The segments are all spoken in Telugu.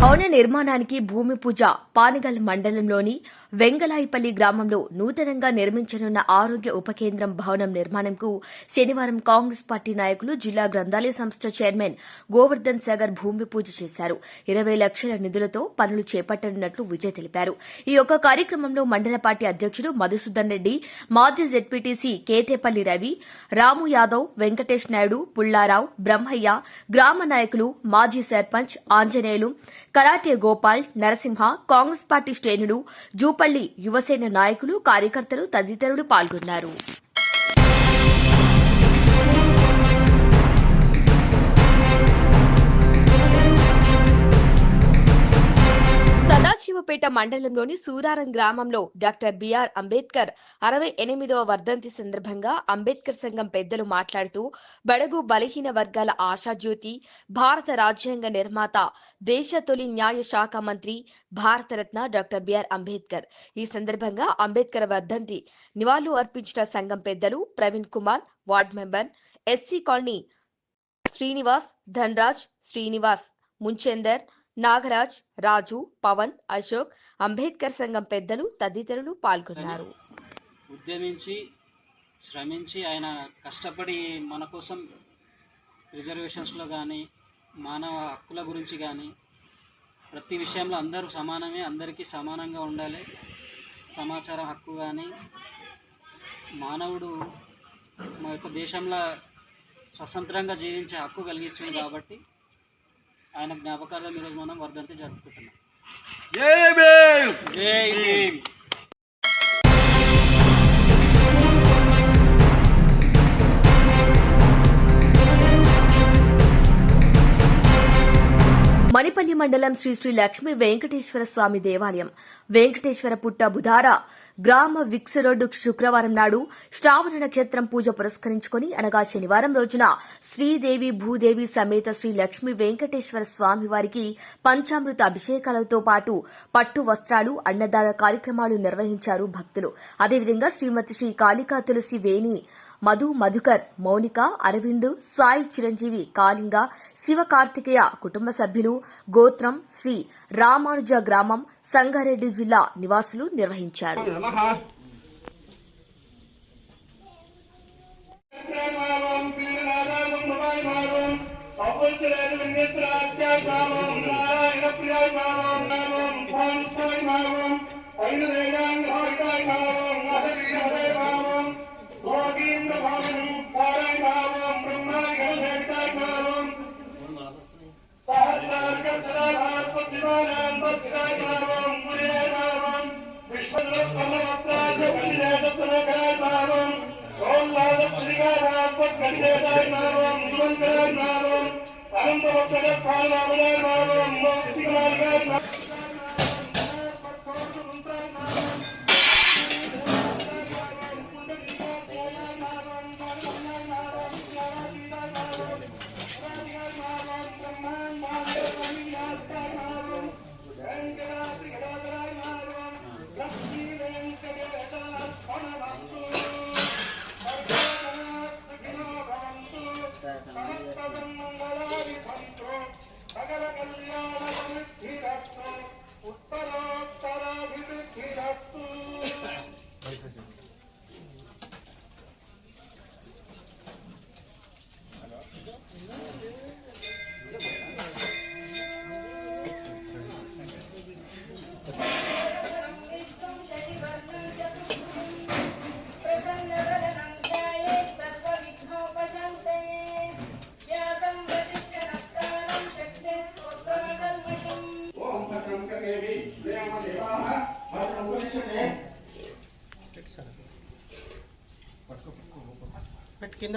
భవన నిర్మాణానికి భూమి పూజ పానగల్ మండలంలోని వెంగళాయిపల్లి గ్రామంలో నూతనంగా నిర్మించనున్న ఆరోగ్య ఉప కేంద్రం భవనం నిర్మాణంకు శనివారం కాంగ్రెస్ పార్టీ నాయకులు జిల్లా గ్రంథాలయ సంస్థ చైర్మన్ గోవర్ధన్ సాగర్ భూమి పూజ చేశారు. ఇరవై లక్షల నిధులతో పనులు చేపట్టనున్నట్లు విజయ్ తెలిపారు. ఈ యొక్క కార్యక్రమంలో మండల పార్టీ అధ్యక్షుడు మధుసూదన్ రెడ్డి మాజీ జెడ్పీటీసీ కేతేపల్లి రవి రాము యాదవ్ వెంకటేష్ నాయుడు పుల్లారావు బ్రహ్మయ్య గ్రామ నాయకులు మాజీ sarpanch Anjaneyulu karate Gopal Narasimha Congress party శ్రేణులు జూపల్లి యువసేన నాయకులు కార్యకర్తలు తదితరులు పాల్గొన్నారు. సదాశివపేట మండలంలోని సూరారం గ్రామంలో డాక్టర్ బిఆర్ అంబేద్కర్ అరవై ఎనిమిదవ వర్ధంతి సందర్భంగా అంబేద్కర్ సంఘం పెద్దలు మాట్లాడుతూ బడుగు బలహీన వర్గాల ఆశాజ్యోతి భారత రాజ్యాంగ నిర్మాత దేశ తొలి న్యాయ శాఖ మంత్రి భారతరత్న డాక్టర్ బిఆర్ అంబేద్కర్. ఈ సందర్భంగా అంబేద్కర్ వర్ధంతి నివాళులు అర్పించిన సంఘం పెద్దలు Praveen Kumar ward member SC colony Srinivas Dhanraj Srinivas Munchender Nagaraj Raju Pavan Ashok Ambedkar సంఘం పెద్దలు తదితరులు పాల్గొన్నారు. ఉద్యమించి శ్రమించి ఆయన కష్టపడి మన కోసం రిజర్వేషన్స్లో కానీ మానవ హక్కుల గురించి కానీ ప్రతి విషయంలో అందరూ సమానమే అందరికీ సమానంగా ఉండాలి. సమాచార హక్కు కానీ మానవుడు మా యొక్క దేశంలో స్వతంత్రంగా జీవించే హక్కు కలిగించింది కాబట్టి ఆయన జ్ఞాపకార్థం ఈరోజు మనం వర్ధంతి జరుపుకుంటున్నాం. జై భీమ్! జై భీమ్! మణిపల్లి మండలం శ్రీ శ్రీ లక్ష్మీ వెంకటేశ్వర స్వామి దేవాలయం. వెంకటేశ్వర పుట్ట బుధార గ్రామ విక్స్ రోడ్డు శుక్రవారం నాడు శ్రావణ నక్షత్రం పూజ పురస్కరించుకుని అనగా శనివారం రోజున శ్రీదేవి భూదేవి సమేత శ్రీ లక్ష్మీ వెంకటేశ్వర స్వామి వారికి పంచామృత అభిషేకాలతో పాటు పట్టు వస్త్రాలు అన్నదాన కార్యక్రమాలు నిర్వహించారు భక్తులు. అదేవిధంగా శ్రీమతి శ్రీ కాళికా తులసి వేణి మధు మధుకర్ మౌనిక అరవింద్ సాయి చిరంజీవి కాళింగ శివ కార్తికేయ కుటుంబ సభ్యులు గోత్రం శ్రీ రామానుజ గ్రామం సంగారెడ్డి జిల్లా నివాసులు నిర్వహించారు. నమః ఓం కింద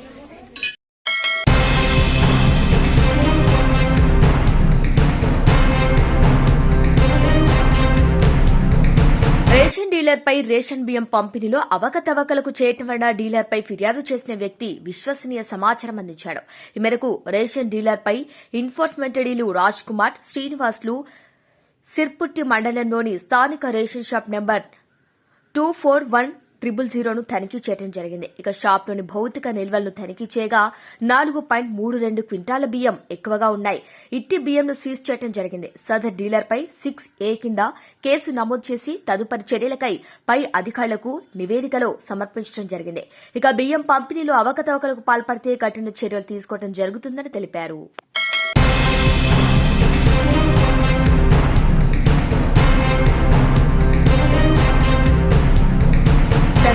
డీలర్పై రేషన్ బియ్యం పంపిణీలో అవకతవకలకు చేయటం వలన డీలర్పై ఫిర్యాదు చేసిన వ్యక్తి విశ్వసనీయ సమాచారం అందించాడు. ఈ మేరకు రేషన్ డీలర్పై ఎన్ఫోర్స్మెంట్ డీలు రాజ్ కుమార్ శ్రీనివాస్లు సిర్పుట్టి మండలంలోని స్థానిక ration shop number two four one triple జీరోను తనిఖీ చేయడం జరిగింది. ఇక షాప్లోని భౌతిక నిల్వలను తనిఖీ చేయగా నాలుగు పాయింట్ మూడు రెండు క్వింటాల బియ్యం ఎక్కువగా ఉన్నాయి. ఇట్టి బియ్యంను సీజ్ చేయడం జరిగింది. సదర్ డీలర్పై సిక్స్ ఏ కింద కేసు నమోదు చేసి తదుపరి చర్యలకై పై అధికారులకు నివేదికలో సమర్పించడం జరిగింది. ఇక బియ్యం పంపిణీలో అవకతవకలకు పాల్పడితే కఠిన చర్యలు తీసుకోవడం జరుగుతుందని తెలిపారు.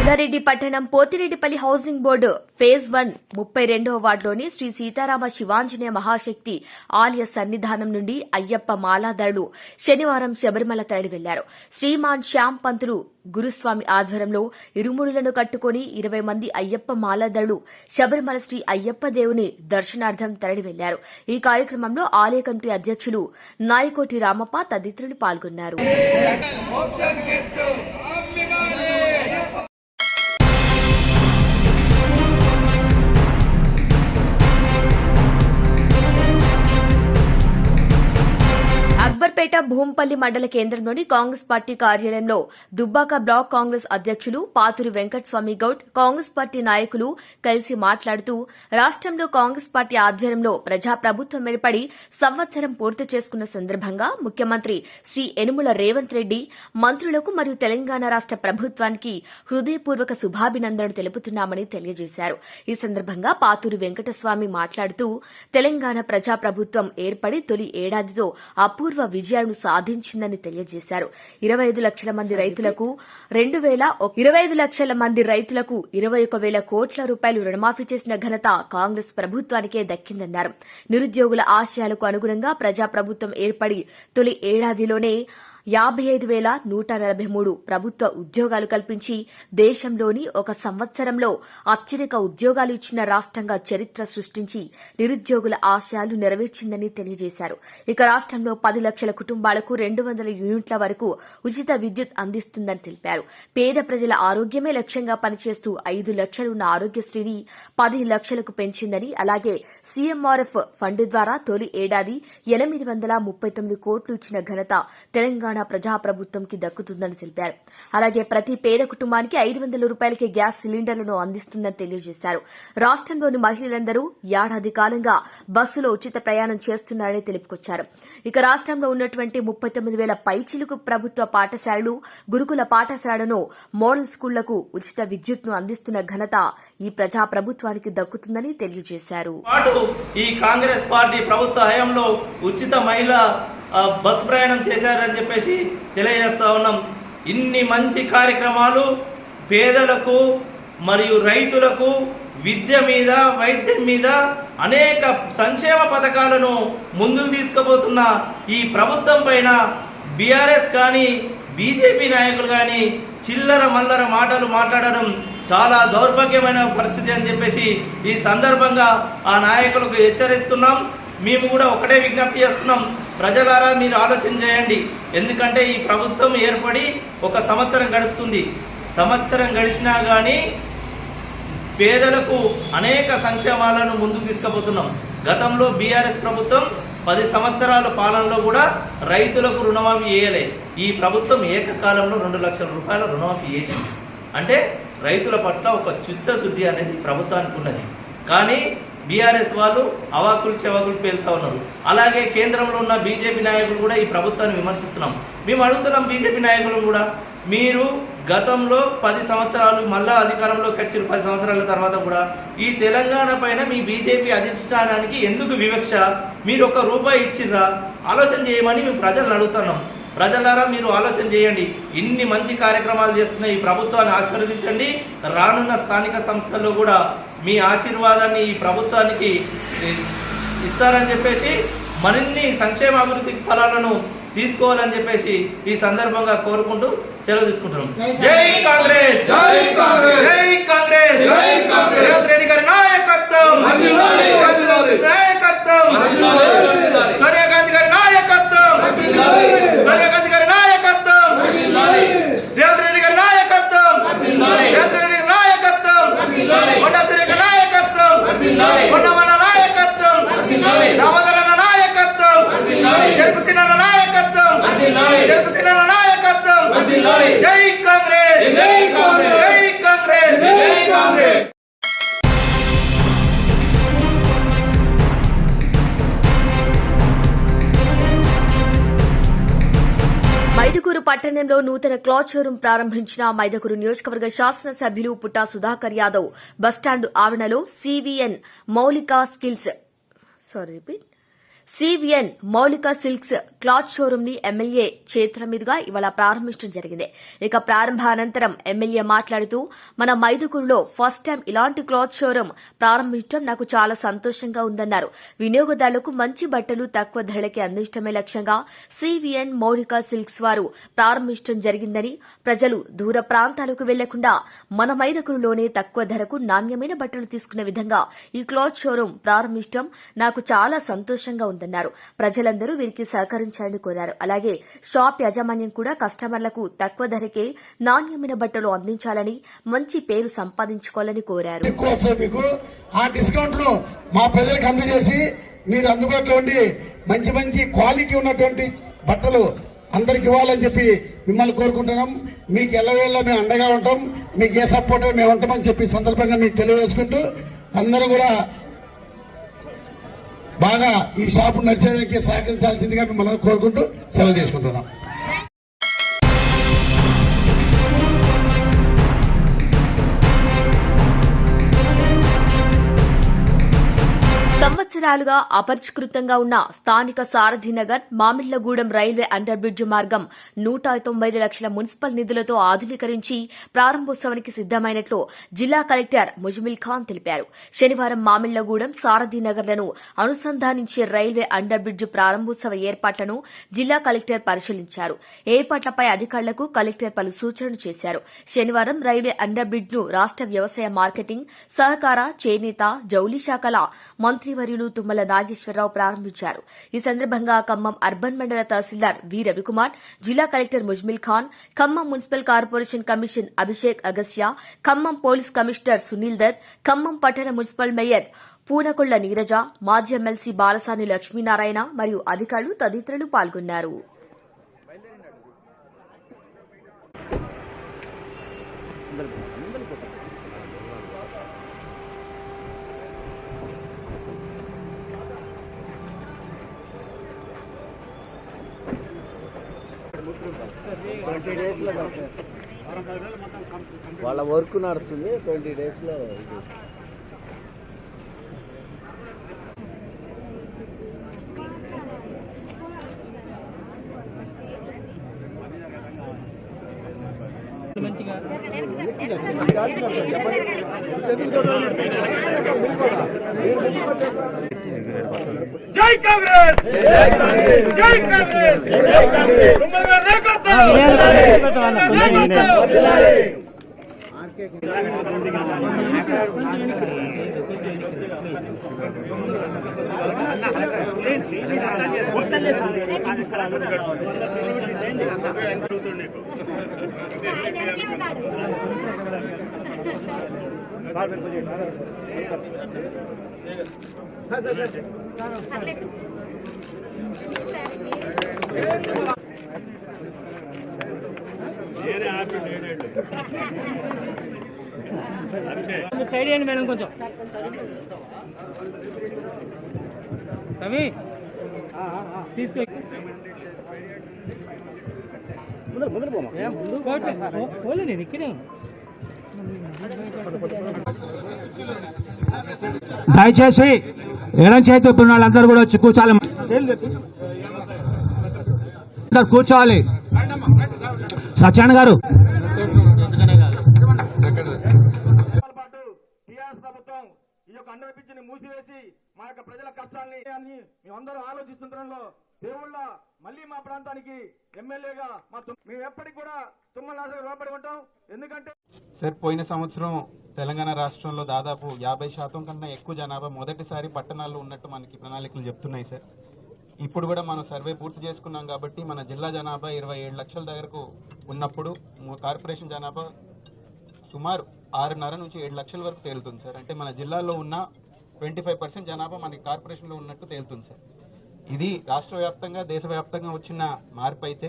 సంగారెడ్డి పట్టణం Pothireddypalli housing board phase one ముప్పై రెండవ వార్డులోని శ్రీ సీతారామ శివాంజనేయ మహాశక్తి ఆలయ సన్నిధానం నుండి అయ్యప్ప మాలాదారులు శనివారం శబరిమల తరలి వెళ్ళారు. శ్రీమాన్ శ్యామ్ పంతులు గురుస్వామి ఆధ్వర్యంలో ఇరుముడులను కట్టుకుని ఇరవై మంది అయ్యప్ప మాలాదారులు శబరిమల శ్రీ అయ్యప్ప దేవుని దర్శనార్థం తరలి వెళ్ళారు. ఈ కార్యక్రమంలో ఆలయ కమిటీ అధ్యక్షులు నాయకోటి రామప్ప తదితరులు పాల్గొన్నారు. అక్బర్పేట భూంపల్లి మండల కేంద్రంలోని కాంగ్రెస్ పార్టీ కార్యాలయంలో దుబ్బాక బ్లాక్ కాంగ్రెస్ అధ్యక్షులు పాతురి వెంకటస్వామి గౌడ్ కాంగ్రెస్ పార్టీ నాయకులు కలిసి మాట్లాడుతూ రాష్ట్రంలో కాంగ్రెస్ పార్టీ ఆధ్వర్యంలో ప్రజాప్రభుత్వం ఏర్పడి సంవత్సరం పూర్తి చేసుకున్న సందర్భంగా ముఖ్యమంత్రి శ్రీ యనుమల రేవంత్ రెడ్డి మంత్రులకు మరియు తెలంగాణ రాష్ట ప్రభుత్వానికి హృదయపూర్వక శుభాభినందనలు తెలుపుతున్నామని తెలియజేశారు. ఈ సందర్భంగా పాతూరి వెంకటస్వామి మాట్లాడుతూ తెలంగాణ ప్రజాప్రభుత్వం ఏర్పడి తొలి ఏడాదితో అపూర్వ విజయాలను సాధించిందని తెలియజేశారు. ఇరవై ఐదు లక్షల మంది రైతులకు రెండు వేల ఇరవై ఐదు లక్షల మంది రైతులకు ఇరవై ఒక వేల కోట్ల రూపాయలు రుణమాఫీ చేసిన ఘనత కాంగ్రెస్ ప్రభుత్వానికే దక్కిందన్నారు. నిరుద్యోగుల ఆశయాలకు అనుగుణంగా ప్రజాప్రభుత్వం ఏర్పడి తొలి ఏడాదిలోనే యాభై ఐదు వేల నూట నలభై మూడు ప్రభుత్వ ఉద్యోగాలు కల్పించి దేశంలోని ఒక సంవత్సరంలో అత్యధిక ఉద్యోగాలు ఇచ్చిన రాష్ట్రంగా చరిత్ర సృష్టించి నిరుద్యోగుల ఆశయాలు నెరవేర్చిందని తెలియజేశారు. ఇక రాష్ట్రంలో పది లక్షల కుటుంబాలకు రెండు వందల యూనిట్ల వరకు ఉచిత విద్యుత్ అందిస్తుందని తెలిపారు. పేద ప్రజల ఆరోగ్యమే లక్ష్యంగా పనిచేస్తూ ఐదు లక్షలు ఉన్న ఆరోగ్యశ్రీని పది లక్షలకు పెంచిందని అలాగే సీఎంఆర్ఎఫ్ ఫండ్ ద్వారా తొలి ఏడాది ఎనిమిది వందల ముప్పై తొమ్మిది కోట్లు ఇచ్చిన ఘనత తెలంగాణ ప్రజాప్రభుత్వంకి దక్కుతుందని తెలిపారు. అలాగే ప్రతి పేద కుటుంబానికి ఐదు వందల రూపాయలకే గ్యాస్ సిలిండర్లను అందిస్తుందని తెలియజేశారు. రాష్ట్రంలోని మహిళలందరూ ఏడాది కాలంగా బస్సులో ఉచిత ప్రయాణం చేస్తున్నారని తెలుపుకొచ్చారు. ఇక రాష్ట్రంలో ఉన్నటువంటి ముప్పై తొమ్మిది వేల పైచిలుకు ప్రభుత్వ పాఠశాలలు గురుకుల పాఠశాలను మోడల్ స్కూళ్ళకు ఉచిత విద్యుత్ను అందిస్తున్న ఘనత ఈ ప్రజాప్రభుత్వానికి దక్కుతుందని తెలియజేశారు. ఈ కాంగ్రెస్ పార్టీ ప్రభుత్వ హయాంలో ఉచిత మహిళ బస్సు ప్రయాణం చేశారని చెప్పేసి తెలియజేస్తా ఉన్నాం. ఇన్ని మంచి కార్యక్రమాలు పేదలకు మరియు రైతులకు విద్య మీద వైద్యం మీద అనేక సంక్షేమ పథకాలను ముందుకు తీసుకుపోతున్న ఈ ప్రభుత్వం పైన బీఆర్ఎస్ కానీ బీజేపీ నాయకులు కానీ చిల్లర మల్లర మాటలు మాట్లాడడం చాలా దౌర్భాగ్యమైన పరిస్థితి అని చెప్పేసి ఈ సందర్భంగా ఆ నాయకులకు హెచ్చరిస్తున్నాం. మేము కూడా ఒకటే విజ్ఞప్తి చేస్తున్నాం. ప్రజలారా మీరు ఆలోచన చేయండి. ఎందుకంటే ఈ ప్రభుత్వం ఏర్పడి ఒక సంవత్సరం గడుస్తుంది. సంవత్సరం గడిచినా కానీ పేదలకు అనేక సంక్షేమాలను ముందుకు తీసుకుపోతున్నాం. గతంలో బీఆర్ఎస్ ప్రభుత్వం పది సంవత్సరాల పాలనలో కూడా రైతులకు రుణమాఫీ చేయలే. ఈ ప్రభుత్వం ఏకకాలంలో రెండు లక్షల రూపాయల రుణమాఫీ చేసింది. అంటే రైతుల పట్ల ఒక చిత్తశుద్ధి అనేది ప్రభుత్వానికి ఉన్నది. కానీ బీఆర్ఎస్ వాళ్ళు అవాకులు చెవాకులు పేలుతా ఉన్నారు. అలాగే కేంద్రంలో ఉన్న బీజేపీ నాయకులు కూడా ఈ ప్రభుత్వాన్ని విమర్శిస్తున్నాం. మేము అడుగుతున్నాం బీజేపీ నాయకులను కూడా మీరు గతంలో పది సంవత్సరాలు మళ్ళా అధికారంలోకి వచ్చిన పది సంవత్సరాల తర్వాత కూడా ఈ తెలంగాణ పైన మీ బీజేపీ అధిష్టానానికి ఎందుకు వివక్ష? మీరు ఒక రూపాయి ఇచ్చిర్రా? ఆలోచన చేయమని మేము ప్రజలను అడుగుతున్నాం. ప్రజలారా మీరు ఆలోచన చేయండి. ఇన్ని మంచి కార్యక్రమాలు చేస్తున్న ఈ ప్రభుత్వాన్ని ఆశీర్వదించండి. రానున్న స్థానిక సంస్థల్లో కూడా మీ ఆశీర్వాదాన్ని ఈ ప్రభుత్వానికి ఇస్తారని చెప్పేసి మరిన్ని సంక్షేమ అభివృద్ధి ఫలాలను తీసుకోవాలని చెప్పేసి ఈ సందర్భంగా కోరుకుంటూ సెలవు తీసుకుంటున్నాం. జై కాంగ్రెస్. జై కాంగ్రెస్. జై కాంగ్రెస్. జై కాంగ్రెస్. రేవంత్ రెడ్డి గారి నాయకత్వం. నాయకత్వం. సోనియా గాంధీ గారి నాయకత్వం సోనియా గాంధీ గారి నాయకత్వం రేవంత్ రెడ్డి గారి నాయకత్వం రేవంత్ రెడ్డి గారి నాయకత్వం కొండా సురేఖ నాయకత్వం పట్టణంలో నూతన క్లాత్ షోరూం ప్రారంభించిన మైదుకూరు నియోజకవర్గ శాసనసభ్యులు పుట్టా సుధాకర్ యాదవ్ బస్టాండ్ ఆవరణలో CVN Maulika skills sorry repeat CVN Maulika silks cloth షోరూమ్ని MLA చేతుల మీదుగా ఇవాళ ప్రారంభించడం జరిగింది. ఇక ప్రారంభానంతరం ఎమ్మెల్యే మాట్లాడుతూ మన మైదుకూరులో ఫస్ట్ టైం ఇలాంటి క్లాత్ షోరూమ్ ప్రారంభించడం నాకు చాలా సంతోషంగా ఉందన్నారు. వినియోగదారులకు మంచి బట్టలు తక్కువ ధరలకి అందించడమే లక్ష్యంగా సివిఎన్ మౌలిక సిల్క్స్ వారు ప్రారంభించడం జరిగిందని ప్రజలు దూర ప్రాంతాలకు వెళ్ళకుండా మన మైదకురులోనే తక్కువ ధరకు నాణ్యమైన బట్టలు తీసుకునే విధంగా ఈ క్లాత్ షోరూం ప్రారంభించడం నాకు చాలా సంతోషంగా ఉందన్నారు. ప్రజలందరూ వీరికి సహకరించాలని కోరారు. అలాగే షాప్ యాజమాన్యం కూడా కస్టమర్లకు తక్కువ ధరకే నాణ్యమైన బట్టలు అందించాలని మంచి పేరు సంపాదించుకోవాలని కోరారు. ఆ డిస్కౌంట్ మా ప్రజలకు అందజేసి మీరు అందుబాటులో ఉండి మంచి మంచి క్వాలిటీ ఉన్నటువంటి బట్టలు అందరికి ఇవ్వాలని చెప్పి మిమ్మల్ని కోరుకుంటున్నాం. మీకు ఎల్లవేళ్ళ మేము అండగా ఉంటాం. మీకు ఏ సపోర్ట్ మేము ఉంటామని చెప్పి సందర్భంగా మీకు తెలియజేసుకుంటూ అందరూ కూడా బాగా ఈ షాపు నడిచేదానికి సహకరించాల్సిందిగా మిమ్మల్ని కోరుకుంటూ సెలవు చేసుకుంటున్నాం సంవత్సరాలుగా అపరిష్కృతంగా ఉన్న స్థానిక Sarathinagar Mamillagudem railway under bridge మార్గం నూట తొంభై ఐదు లక్షల మున్సిపల్ నిధులతో ఆధునీకరించి ప్రారంభోత్సవానికి సిద్దమైనట్లు జిల్లా కలెక్టర్ ముజమిల్ ఖాన్ తెలిపారు. శనివారం మామిళ్ళగూడెం సారథినగర్లను అనుసంధానించే రైల్వే అండర్ బ్రిడ్జ్ ప్రారంభోత్సవ ఏర్పాట్లను జిల్లా కలెక్టర్ పరిశీలించారు. ఏర్పాట్లపై అధికారులకు కలెక్టర్ పలు సూచనలు చేశారు. శనివారం రైల్వే అండర్ బ్రిడ్జ్ను రాష్ట వ్యవసాయ మార్కెటింగ్ సహకార చేనేత జౌలి శాఖల మంత్రివర్యులు తుమ్మల నాగేశ్వరరావు ప్రారంభించారు. ఈ సందర్భంగా ఖమ్మం అర్బన్ మండల తహసీల్దార్ వి రవికుమార్ జిల్లా collector Muzammil Khan Khammam municipal corporation commission Abhishek Agastya Khammam police commissioner Sunil Dutt Khammam పట్టణ మున్సిపల్ మేయర్ పూనకొళ్ళ నీరజ మాజీ ఎమ్మెల్సీ బాలసాని లక్ష్మీనారాయణ మరియు అధికారులు తదితరులు పాల్గొన్నారు. వాళ్ళ వర్క్ నడుస్తుంది ట్వంటీ డేస్లో ఇది. జై కాంగ్రెస్! జై కాంగ్రెస్! జై Congress! Sir sir sir. Side చేయండి మేడం కొంచెం. రవి తీసుకో. పోలే నేను ఇక్కడే దయచేసి ఎడం చేతి ఉన్న వాళ్ళందరూ కూడా వచ్చి కూర్చోాలి కూర్చోవాలి సత్యాన గారు సంవత్సరాల పాటు టీఆర్ఎస్ ప్రభుత్వం ఈ యొక్క అండర్ బ్రిడ్జ్ని మూసివేసి మా యొక్క ప్రజల కష్టాల్ని అని మేమందరం ఆలోచిస్తుండడంలో దేవుళ్ళ మళ్ళీ మా ప్రాంతానికి ఎమ్మెల్యేగా మా మేము ఎప్పటికి కూడా తుమ్మల నాసగా రుణపడి ఉంటాం. ఎందుకంటే సార్ పోయిన సంవత్సరం తెలంగాణ రాష్ట్రంలో దాదాపు యాభై శాతం కన్నా ఎక్కువ జనాభా మొదటిసారి పట్టణాల్లో ఉన్నట్టు మనకి ప్రణాళికలు చెప్తున్నాయి సార్. ఇప్పుడు కూడా మనం సర్వే పూర్తి చేసుకున్నాం కాబట్టి మన జిల్లా జనాభా ఇరవై ఏడు లక్షల దగ్గరకు ఉన్నప్పుడు కార్పొరేషన్ జనాభా సుమారు ఆరున్నర నుంచి ఏడు లక్షల వరకు తేలుతుంది సార్. అంటే మన జిల్లాలో ఉన్న ట్వంటీ ఫైవ్ పర్సెంట్ జనాభా మనకి కార్పొరేషన్లో ఉన్నట్టు తేలుతుంది సార్. ఇది రాష్ట్ర వ్యాప్తంగా దేశవ్యాప్తంగా వచ్చిన మార్పు అయితే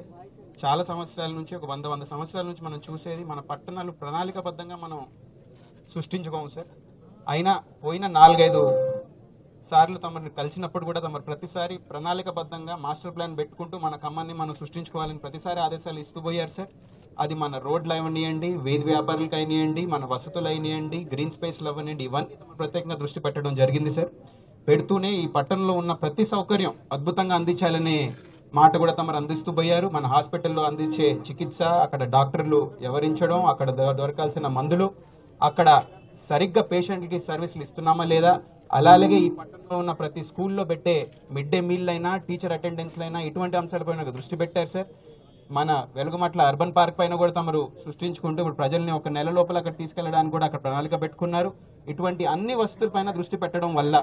చాలా సంవత్సరాల నుంచి ఒక వంద వంద సంవత్సరాల నుంచి మనం చూసేది మన పట్టణాలు ప్రణాళికాబద్ధంగా మనం సృష్టించుకోము సార్. అయినా పోయిన నాలుగైదు సార్లు తమను కలిసినప్పుడు కూడా తమరు ప్రతిసారి ప్రణాళికబద్ధంగా మాస్టర్ ప్లాన్ పెట్టుకుంటూ మన ఖమ్మాన్ని మనం సృష్టించుకోవాలని ప్రతిసారి ఆదేశాలు ఇస్తూ పోయారు సార్. అది మన రోడ్లు అవనియండి వీధి వ్యాపారులకు అయినాయండి మన వసతులు అయినాయండి గ్రీన్ స్పేస్లు అవనియండి ఇవన్నీ ప్రత్యేకంగా దృష్టి పెట్టడం జరిగింది సార్. పెడుతూనే ఈ పట్టణంలో ఉన్న ప్రతి సౌకర్యం అద్భుతంగా అందించాలనే మాట కూడా తమరు అందిస్తూ పోయారు. మన హాస్పిటల్లో అందించే చికిత్స అక్కడ డాక్టర్లు వివరించడం అక్కడ దొరకాల్సిన మందులు అక్కడ సరిగ్గా పేషెంట్కి సర్వీసులు ఇస్తున్నామా లేదా? అలాగే ఈ పట్టణంలో ఉన్న ప్రతి స్కూల్లో పెట్టే మిడ్ డే మీల్ అయినా టీచర్ అటెండెన్స్ అయినా ఇటువంటి అంశాలపైన దృష్టి పెట్టారు సార్. మన వెలుగుమట్ల అర్బన్ పార్క్ పైన కూడా తమరు సృష్టించుకుంటూ ఇప్పుడు ప్రజల్ని ఒక నెల లోపల అక్కడ తీసుకెళ్ళడానికి కూడా అక్కడ ప్రణాళిక పెట్టుకున్నారు. ఇటువంటి అన్ని వస్తువులపైన దృష్టి పెట్టడం వల్ల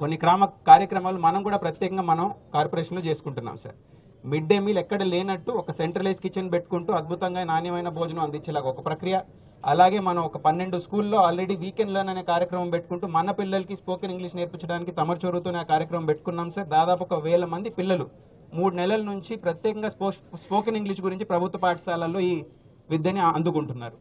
కొన్ని క్రమ కార్యక్రమాలు మనం కూడా ప్రత్యేకంగా మనం కార్పొరేషన్లో చేసుకుంటున్నాం సార్. మిడ్ డే మీల్ ఎక్కడ లేనట్టు ఒక సెంట్రలైజ్ కిచెన్ పెట్టుకుంటూ అద్భుతంగా నాణ్యమైన భోజనం అందించేలాగా ఒక ప్రక్రియ. అలాగే మనం ఒక పన్నెండు స్కూల్లో ఆల్రెడీ వీకెండ్ అనే కార్యక్రమం పెట్టుకుంటూ మన పిల్లలకి స్పోకెన్ ఇంగ్లీష్ నేర్పించడానికి తమరు చొరువుతోనే ఆ కార్యక్రమం పెట్టుకున్నాం సార్. దాదాపు ఒక వేల మంది పిల్లలు మూడు నెలల నుంచి ప్రత్యేకంగా స్పో స్పోకెన్ ఇంగ్లీష్ గురించి ప్రభుత్వ పాఠశాలల్లో ఈ విద్యని అందుకుంటున్నారు.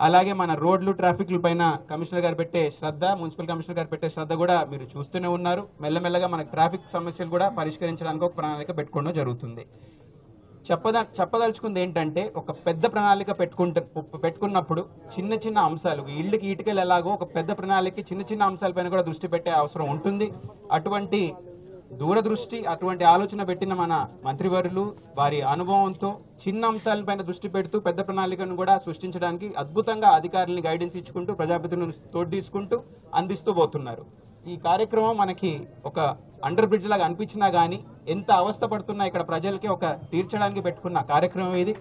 అలాగే మన రోడ్లు ట్రాఫిక్ల పైన కమిషనర్ గారు పెట్టే శ్రద్ధ మున్సిపల్ కమిషనర్ గారు పెట్టే శ్రద్ధ కూడా మీరు చూస్తూనే ఉన్నారు. మెల్లమెల్లగా మనకు ట్రాఫిక్ సమస్యలు కూడా పరిష్కరించడానికి ఒక ప్రణాళిక పెట్టుకోవడం జరుగుతుంది. చెప్పద చెప్పదలుచుకుంది ఏంటంటే ఒక పెద్ద ప్రణాళిక పెట్టుకుంటే పెట్టుకున్నప్పుడు చిన్న చిన్న అంశాలు ఇళ్ళకి ఇటుకలు ఎలాగో ఒక పెద్ద ప్రణాళిక చిన్న చిన్న అంశాలపైన కూడా దృష్టి పెట్టే అవసరం ఉంటుంది. అటువంటి దూరదృష్టి అటువంటి ఆలోచన పెట్టిన మన మంత్రివర్యులు వారి అనుభవంతో చిన్న అంశాలపైన దృష్టి పెడుతూ పెద్ద ప్రణాళికను కూడా సృష్టించడానికి అద్భుతంగా అధికారులను గైడెన్స్ ఇచ్చుకుంటూ ప్రజాప్రతినిధులను తోడు తీసుకుంటూ అందిస్తూ పోతున్నారు. ఈ కార్యక్రమం మనకి ఒక అండర్ బ్రిడ్జ్ లాగా అనిపించినా కానీ ఎంత అవస్థ పడుతున్నా ఇక్కడ ప్రజలకి ఒక తీర్చడానికి పెట్టుకున్న కార్యక్రమం ఇది.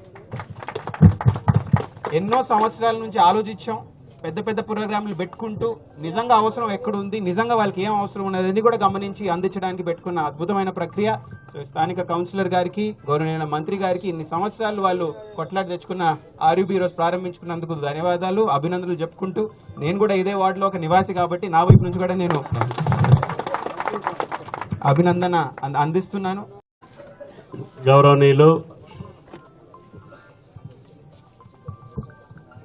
ఎన్నో సంవత్సరాల నుంచి ఆలోచించాం. పెద్ద పెద్ద ప్రోగ్రాంలు పెట్టుకుంటూ నిజంగా అవసరం ఎక్కడుంది నిజంగా వాళ్ళకి ఏం అవసరం ఉన్నదని కూడా గమనించి అందించడానికి పెట్టుకున్న అద్భుతమైన ప్రక్రియ. సో స్థానిక కౌన్సిలర్ గారికి గౌరవనీయ మంత్రి గారికి ఇన్ని సంవత్సరాలు వాళ్ళు కొట్లాడి తెచ్చుకున్న ఆర్యూబీ రోజు ప్రారంభించుకున్నందుకు ధన్యవాదాలు అభినందనలు చెప్పుకుంటూ నేను కూడా ఇదే వార్డులో ఒక నివాసి కాబట్టి నా వైపు నుంచి కూడా నేను అభినందన అంద- అందిస్తున్నాను. గౌరవనీయులు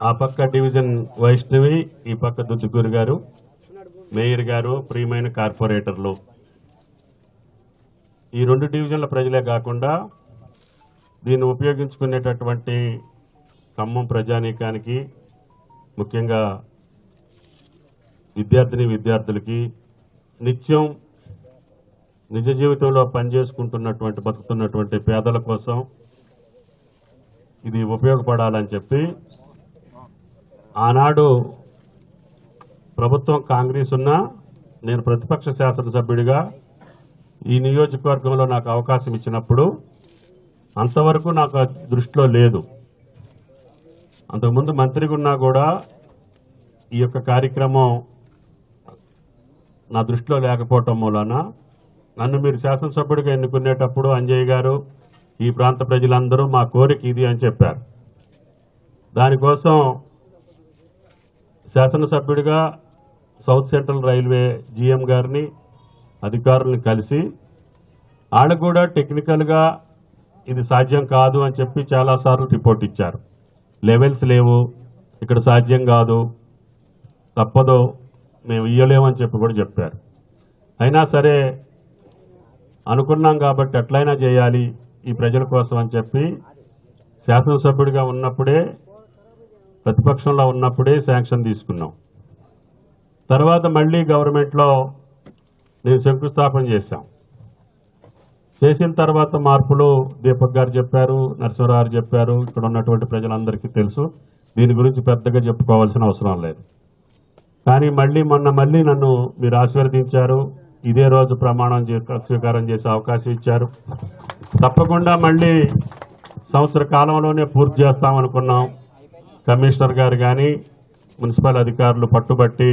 ఆ పక్క డివిజన్ వైష్ణవి ఈ పక్క దుద్దుగూరు గారు మేయర్ గారు ప్రియమైన కార్పొరేటర్లు. ఈ రెండు డివిజన్ల ప్రజలే కాకుండా దీన్ని ఉపయోగించుకునేటటువంటి ఖమ్మం ప్రజానీకానికి ముఖ్యంగా విద్యార్థిని విద్యార్థులకి నిత్యం నిజ జీవితంలో పనిచేసుకుంటున్నటువంటి బతుకుతున్నటువంటి పేదల కోసం ఇది ఉపయోగపడాలని చెప్పి ఆనాడు ప్రభుత్వం కాంగ్రెస్ ఉన్నా నేను ప్రతిపక్ష శాసనసభ్యుడిగా ఈ నియోజకవర్గంలో నాకు అవకాశం ఇచ్చినప్పుడు అంతవరకు నాకు దృష్టిలో లేదు. అంతకుముందు మంత్రిగా ఉన్నా కూడా ఈ యొక్క కార్యక్రమం నా దృష్టిలో లేకపోవటం మూలన నన్ను మీరు శాసనసభ్యుడిగా ఎన్నుకునేటప్పుడు అంజయ్ గారు ఈ ప్రాంత ప్రజలందరూ మా కోరిక ఇది అని చెప్పారు. దానికోసం శాసనసభ్యుడిగా సౌత్ సెంట్రల్ రైల్వే జీఎం గారిని అధికారులను కలిసి ఆయన కూడా టెక్నికల్గా ఇది సాధ్యం కాదు అని చెప్పి చాలాసార్లు రిపోర్ట్ ఇచ్చారు. లెవెల్స్ లేవు ఇక్కడ సాధ్యం కాదు తప్పదు మేము ఇయ్యలేమని చెప్పి కూడా చెప్పారు. అయినా సరే అనుకున్నాం కాబట్టి ఎట్లయినా చేయాలి ఈ ప్రజల కోసం అని చెప్పి శాసనసభ్యుడిగా ఉన్నప్పుడే ప్రతిపక్షంలో ఉన్నప్పుడే శాంక్షన్ తీసుకున్నాం. తర్వాత మళ్ళీ గవర్నమెంట్లో నేను శంకుస్థాపన చేశాం. చేసిన తర్వాత మార్పులు దీపక్ గారు చెప్పారు నరసింహరావు చెప్పారు ఇక్కడ ఉన్నటువంటి ప్రజలందరికీ తెలుసు. దీని గురించి పెద్దగా చెప్పుకోవాల్సిన అవసరం లేదు. కానీ మళ్ళీ మొన్న మళ్ళీ నన్ను మీరు ఆశీర్వదించారు. ఇదే రోజు ప్రమాణం చే- స్వీకారం చేసే అవకాశం ఇచ్చారు. తప్పకుండా మళ్ళీ సంవత్సర కాలంలోనే పూర్తి చేస్తామనుకున్నాం. కమిషనర్ గారు కానీ మున్సిపల్ అధికారులు పట్టుబట్టి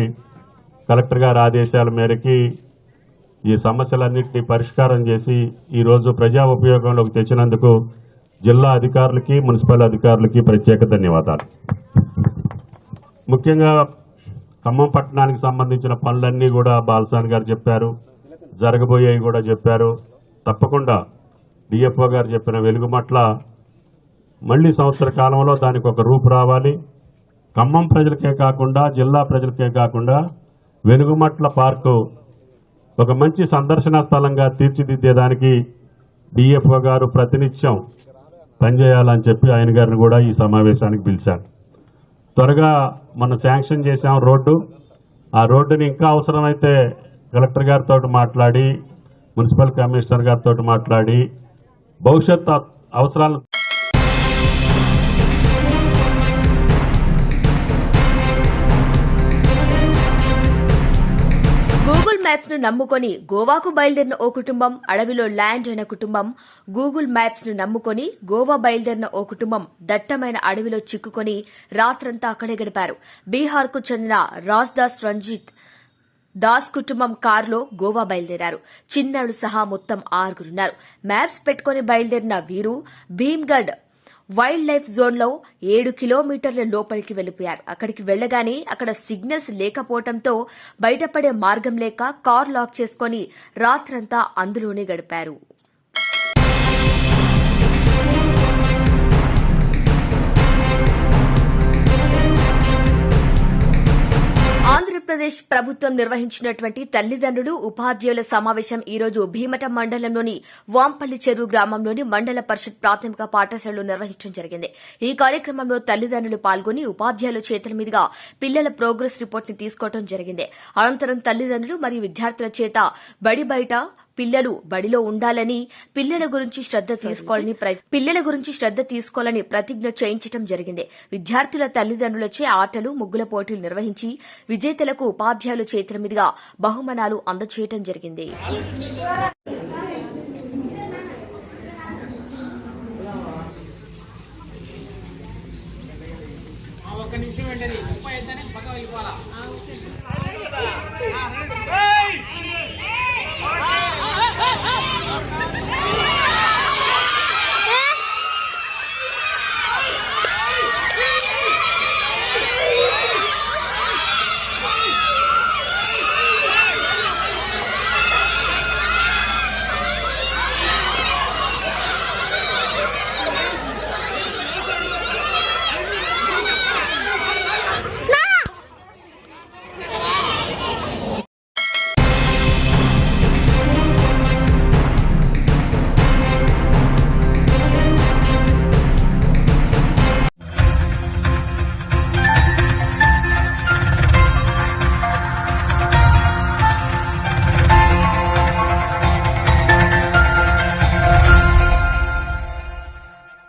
కలెక్టర్ గారి ఆదేశాల మేరకి ఈ సమస్యలన్నింటినీ పరిష్కారం చేసి ఈరోజు ప్రజా ఉపయోగంలోకి తెచ్చినందుకు జిల్లా అధికారులకి మున్సిపల్ అధికారులకి ప్రత్యేక ధన్యవాదాలు. ముఖ్యంగా ఖమ్మం పట్టణానికి సంబంధించిన పనులన్నీ కూడా బాలసాని గారు చెప్పారు. జరగబోయేవి కూడా చెప్పారు. తప్పకుండా డిఎఫ్ఓ గారు చెప్పిన వెలుగుమట్ల మళ్ళీ సంవత్సర కాలంలో దానికి ఒక రూపు రావాలి. ఖమ్మం ప్రజలకే కాకుండా జిల్లా ప్రజలకే కాకుండా వెనుగుమట్ల పార్కు ఒక మంచి సందర్శన స్థలంగా తీర్చిదిద్దేదానికి డిఎఫ్ఓ గారు ప్రతినిత్యం పనిచేయాలని చెప్పి ఆయన గారిని కూడా ఈ సమావేశానికి పిలిచాను త్వరగా మనం శాంక్షన్ చేశాం రోడ్డు. ఆ రోడ్డుని ఇంకా అవసరమైతే కలెక్టర్ గారితో మాట్లాడి మున్సిపల్ కమిషనర్ గారితో మాట్లాడి భవిష్యత్ అవసరాలను మ్యాప్స్ను నమ్ముకొని గోవాకు బయలుదేరిన ఓ కుటుంబం అడవిలో ల్యాండ్ అయిన కుటుంబం గూగుల్ మ్యాప్స్ను నమ్ముకొని గోవా బయలుదేరిన ఓ కుటుంబం దట్టమైన అడవిలో చిక్కుకొని రాత్రంతా అక్కడే గడిపారు. బీహార్కు చెందిన రాజ్దాస్ రంజిత్ దాస్ కుటుంబం కారులో గోవా బయలుదేరారు. చిన్నాడు సహా మొత్తం ఆరుగురున్నారు. మ్యాప్స్ పెట్టుకుని బయలుదేరిన వీరు భీమ్గఢ్ వైల్డ్ లైఫ్ జోన్లో ఏడు కిలోమీటర్ల లోపలికి వెళ్ళిపోయారు అక్కడికి వెళ్ళగానే అక్కడ సిగ్నల్స్ లేకపోవడంతో బయటపడే మార్గం లేక కార్ లాక్ చేసుకుని రాత్రంతా అందులోనే గడిపారు. ఆంధ్రప్రదేశ్ ప్రభుత్వం నిర్వహించినటువంటి తల్లిదండ్రులు ఉపాధ్యాయుల సమావేశం ఈ రోజు భీమటం మండలంలోని వాంపల్లి చెరువు గ్రామంలోని మండల పరిషత్ ప్రాథమిక పాఠశాలలో నిర్వహించడం జరిగింది. ఈ కార్యక్రమంలో తల్లిదండ్రులు పాల్గొని ఉపాధ్యాయుల చేతుల మీదుగా పిల్లల ప్రోగ్రెస్ రిపోర్ట్ని తీసుకోవడం జరిగింది. అనంతరం తల్లిదండ్రులు మరియు విద్యార్థుల చేత బడి బయట పిల్లలు బడిలో ఉండాలని పిల్లల గురించి శ్రద్ధ తీసుకోవాలని ప్ర- పిల్లల గురించి శ్రద్ధ తీసుకోవాలని ప్రతిజ్ఞ చేయించడం జరిగింది. విద్యార్థుల తల్లిదండ్రులచే ఆటలు ముగ్గుల పోటీలు నిర్వహించి విజేతలకు ఉపాధ్యాయుల చేతుల మీదుగా బహుమానాలు అందచేయటం జరిగింది. ఆ Come